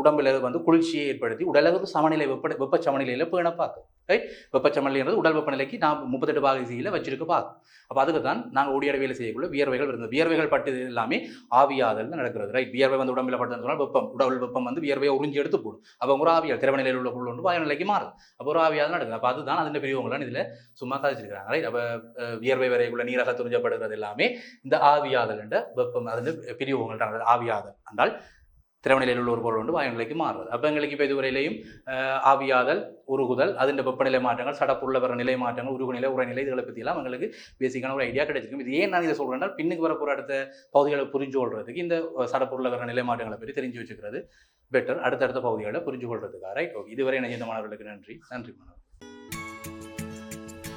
உடம்பில் வந்து குளிர்ச்சியை ஏற்படுத்தி உடலை சமநிலை வெப்ப வெப்ப சமநிலையில் பேண பார்க்கும். ரைட் வெப்ப சமநிலைன்றது உடல் வெப்பநிலைக்கு நான் முப்பத்தெட்டு பாகசியில் வச்சிருக்க பார்க்கும். அப்போ அதுக்கு தான் நாங்கள் ஓடியாட வேலை செய்யக்குள்ள வியர்வைகள் இருந்தது. வியர்வைகள் பட்டு எல்லாமே ஆவியாதல் நடக்கிறது. ரைட் வியர்வை வந்து உடம்பில் பட்டுன்னு சொன்னால் வெப்பம். உடல் வெப்பம் வந்து வியர்வையை உறிஞ்சி எடுத்து போடும். அப்போ ஒரு ஆவியால் திரவ நிலையில் உள்ள பொருள் ஒன்று வாயு நிலைக்கு மாறும் அப்போ ஒரு ஆவியாதல் நடக்குது. அப்போ அதுதான் அதில் பெரியவங்களாம் இதில் சும்மா கதைச்சிருக்கிறாங்க. ரைட் அப்போ வியர்வை வரைக்குள்ள நீராக துறிஞ்சப்படுகிறது எல்லாமே இந்த ஆவியாதல் என்ற வெப்பம் அதில் பெரியவங்கள்ட்ட ஆவியாதல். என்றால் திரவநிலையில் உள்ள ஒரு பொருள் வந்து வாயுநிலைக்கு மாறுவது. அப்போ எங்களுக்கு இப்போ இதுவரையிலையும் ஆவியாதல் உருகுதல் அதின் வெப்பநிலை மாற்றங்கள் சடப்புள்ள வர நிலை மாற்றங்கள் உருகுநிலை உரைநிலை இதுகளை பற்றியெல்லாம் எங்களுக்கு பேசிக்கான ஒரு ஐடியா கிடைச்சிருக்கும். இது ஏன் நான் இதை சொல்கிறேன்னா பின்னுக்கு வரப்போகிற அடுத்த பகுதிகளை புரிஞ்சு கொள்றதுக்கு இந்த சடப்புள்ள வர நிலை மாற்றங்களை பற்றி தெரிஞ்சு வச்சுக்கிறது பெட்டர் அடுத்தடுத்த பகுதிகளை புரிஞ்சு கொள்றதுக்காக ரைட் ஓகே இதுவரை இணைந்த மாணவர்களுக்கு நன்றி. நன்றி மாணவர்.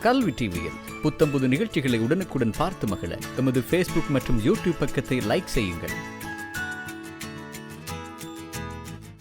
கல்வி டிவியில் புத்தம்புது நிகழ்ச்சிகளை உடனுக்குடன் பார்த்து மகிழ. எமது ஃபேஸ்புக் மற்றும் யூடியூப் பக்கத்தை லைக் செய்யுங்கள்.